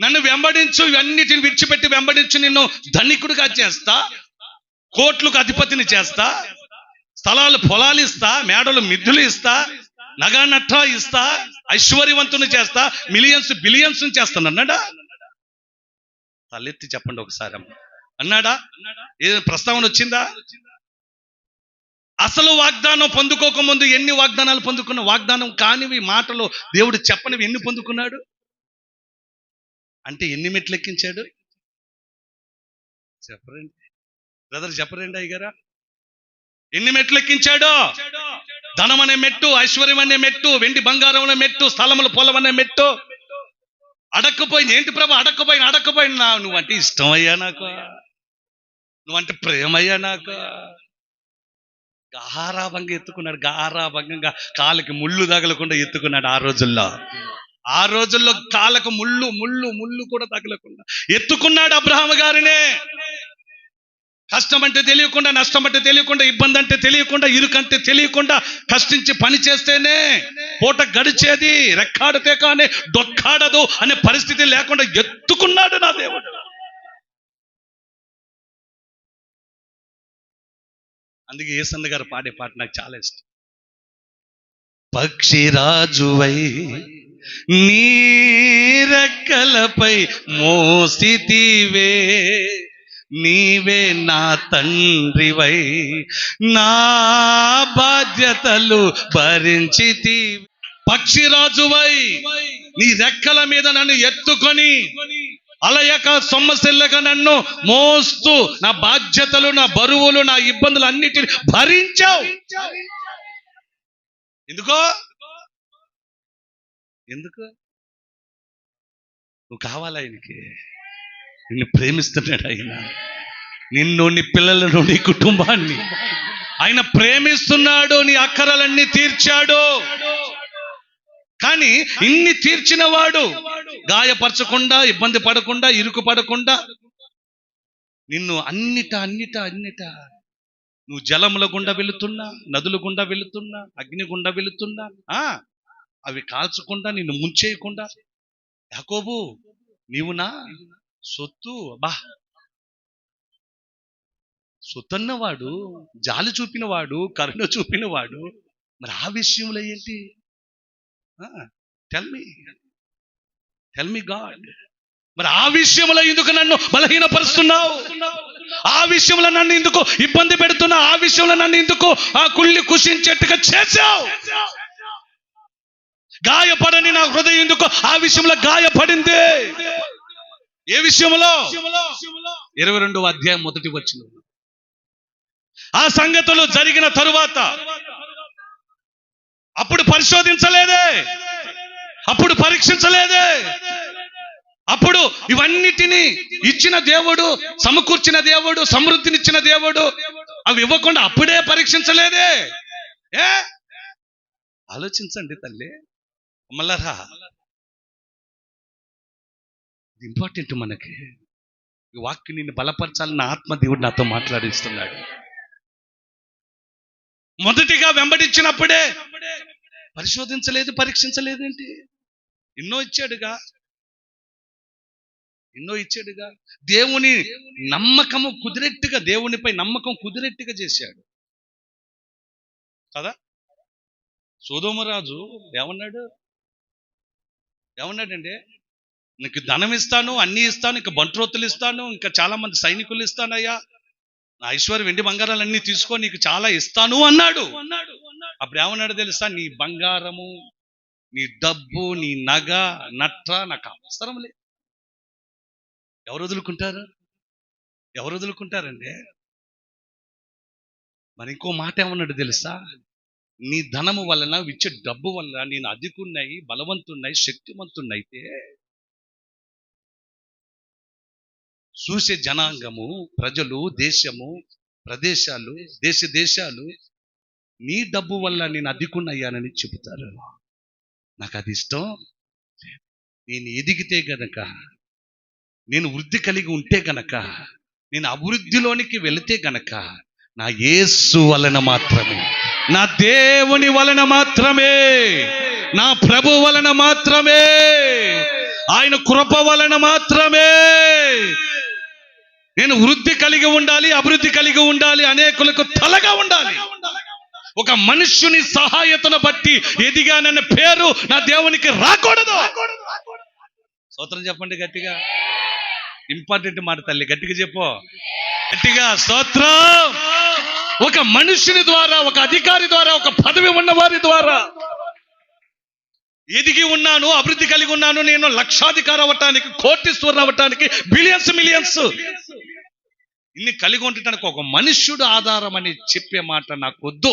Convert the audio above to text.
నన్ను వెంబడించు ఇవన్నిటిని విడిచిపెట్టి వెంబడించు నిన్ను ధనికుడిగా చేస్తా కోట్లకు అధిపతిని చేస్తా స్థలాలు పొలాలు ఇస్తా మేడలు మిద్దులు ఇస్తా నగానట్రా ఇస్తా ఐశ్వర్యవంతుని చేస్తా మిలియన్స్ బిలియన్స్ చేస్తాను అన్నాడా? తలెత్తి చెప్పండి ఒకసారి అమ్మ. అన్నాడా? ఏ ప్రస్తావన వచ్చిందా? అసలు వాగ్దానం పొందుకోకముందు ఎన్ని వాగ్దానాలు పొందుకున్న వాగ్దానం కానివి మాటలు దేవుడు చెప్పనివి ఎన్ని పొందుకున్నాడు? అంటే ఎన్ని మెట్లు ఎక్కించాడు చెప్పరండి. బ్రదర్ చెప్పరండి అయ్యారా ఎన్ని మెట్లు ఎక్కించాడు ధనం అనే మెట్టు ఐశ్వర్యం అనే మెట్టు వెండి బంగారం అనే మెట్టు స్థలములు పొలం అనే మెట్టు. అడక్కపోయింది. ఏంటి ప్రభు? అడక్కపోయిన అడక్కపోయిన నువ్వంటే ఇష్టం అయ్యా నాకు. నువ్వంటే ప్రేమయ్యా నాకు. గారాభంగా ఎత్తుకున్నాడు గారాభంగా. కాలికి ముళ్ళు తగలకుండా ఎత్తుకున్నాడు ఆ రోజుల్లో. ఆ రోజుల్లో కాళ్ళకు ముళ్ళు ముళ్ళు ముళ్ళు కూడా తగలకుండా. ఎత్తుకున్నాడు అబ్రహాం గారినే. కష్టం అంటే తెలియకుండా నష్టం అంటే తెలియకుండా ఇబ్బంది అంటే తెలియకుండా ఇరుకంటే తెలియకుండా కష్టించి పని చేస్తేనే పూట గడిచేది. రెక్కాడితే కానీ డొక్కాడదు అనే పరిస్థితి లేకుండా ఎత్తుకున్నాడు నా దేవుడు. అందుకే ఏసన్న గారు పాడే పాట నాకు చాలా ఇష్టం. పక్షిరాజువై నీ రెక్కలపై మోసితివే. నీవే నా తండ్రివై నా బాధ్యతలు భరించితి పక్షిరాజువై నీ రెక్కల మీద నన్ను ఎత్తుకొని అలయక సొమ్మసిల్లక నన్ను మోస్తూ నా బాధ్యతలు నా బరువులు నా ఇబ్బందులు అన్నిటిని భరించావు. ఎందుకో? ఎందుకు? నువ్వు కావాలా ఆయనకి? నిన్ను ప్రేమిస్తున్నాడు ఆయన. నిన్ను నీ పిల్లలను నీ కుటుంబాన్ని. ఆయన ప్రేమిస్తున్నాడు నీ అక్కరలన్నీ తీర్చాడు. కానీ ఇన్ని తీర్చిన వాడు గాయపరచకుండా ఇబ్బంది పడకుండా ఇరుకు పడకుండా నిన్ను అన్నిట అన్నిట అన్నిట నువ్వు జలముల గుండా వెళుతున్నా నదుల గుండా వెళుతున్నా అగ్ని గుండా వెళుతున్నా అవి కాల్చకుండా నిన్ను ముంచేయకుండా. యాకోబు నీవు నా సొత్తు. బా సొత్తన్నవాడు జాలి చూపినవాడు కరుణ చూపినవాడు. మరి ఆ విషయంలో ఏంటి? Tell me tell me god మరి ఆ విషయంలో ఎందుకు నన్ను బలహీనపరుస్తున్నావు? ఆ విషయంలో నన్ను ఎందుకు ఇబ్బంది పెడుతున్నావు? ఆ విషయంలో నన్ను ఎందుకు ఆ కుళ్ళి కుషించేట్టుగా చేసావు గాయపడని నా హృదయం ఎందుకు? ఆ విషయంలో గాయపడింది. ఏ విషయంలో? ఇరవై రెండవ అధ్యాయం మొదటి వచ్చిన ఆ సంగతులు జరిగిన తరువాత. అప్పుడు పరిశోధించలేదే. అప్పుడు పరీక్షించలేదే. అప్పుడు ఇవన్నిటిని ఇచ్చిన దేవుడు సమకూర్చిన దేవుడు సమృద్ధినిచ్చిన దేవుడు అవి ఇవ్వకుండా అప్పుడే పరీక్షించలేదే. ఏ? ఆలోచించండి తల్లి. మల్లరా ఇంపార్టెంట్ మనకి. ఈ వాక్యం నిన్ను బలపరచాలని ఆత్మ దేవుడు నాతో మాట్లాడిస్తున్నాడు. మొదటిగా వెంబడించినప్పుడే పరిశోధించలేదు పరీక్షించలేదేంటి? ఎన్నో ఇచ్చాడుగా. ఎన్నో ఇచ్చాడుగా. దేవుని నమ్మకము కుదిరెట్టుగా దేవునిపై నమ్మకం కుదిరెట్టుగా చేశాడు. కదా? సోదోమరాజు ఏమన్నాడు? ఏమన్నాడండి నీకు ధనం ఇస్తాను అన్ని ఇస్తాను ఇంకా బంట్రోతులు ఇస్తాను ఇంకా చాలా మంది సైనికులు ఇస్తానయ్యా. నా ఐశ్వర్య వెండి బంగారాలన్నీ తీసుకో నీకు చాలా ఇస్తాను అన్నాడు. అన్నాడు అప్పుడు ఏమన్నాడు తెలుసా? నీ బంగారము నీ డబ్బు నీ నగ నట్ర నాకు అవసరం లేదు ఎవరు వదులుకుంటారు? ఎవరు వదులుకుంటారండి మరి ఇంకో మాట ఏమన్నాడు తెలుసా? నీ ధనము వలన ఇచ్చే డబ్బు వలన నేను అధికున్నాయి బలవంతున్నాయి శక్తివంతున్నైతే చూసే జనాంగము ప్రజలు దేశము ప్రదేశాలు దేశ దేశాలు నీ డబ్బు వల్ల నేను అధికున్నయ్యానని చెబుతారు. నాకు అది ఇష్టం. నేను ఎదిగితే గనక నేను వృద్ధి కలిగి ఉంటే గనక నేను అభివృద్ధిలోనికి వెళితే గనక నా యేసు వలన మాత్రమే. నా దేవుని వలన మాత్రమే. నా ప్రభు వలన మాత్రమే. ఆయన కృప వలన మాత్రమే. నేను వృద్ధి కలిగి ఉండాలి అభివృద్ధి కలిగి ఉండాలి అనేకులకు తలగా ఉండాలి. ఒక మనుష్యుని సహాయతను బట్టి ఎదిగానన్న పేరు నా దేవునికి రాకూడదు. స్తోత్రం చెప్పండి గట్టిగా. ఇంపార్టెంట్ మాట తల్లి గట్టిగా చెప్పు. గట్టిగా స్తోత్రం. ఒక మనుషుని ద్వారా ఒక అధికారి ద్వారా ఒక పదవి ఉన్న వారి ద్వారా. ఎదిగి ఉన్నాను అభివృద్ధి కలిగి ఉన్నాను నేను లక్షాధికారి అవ్వటానికి కోటీశ్వరు అవ్వటానికి బిలియన్స్ మిలియన్స్ ఇన్ని కలిగి ఉండటానికి ఒక మనుష్యుడు ఆధారం అని చెప్పే మాట నాకు వద్దు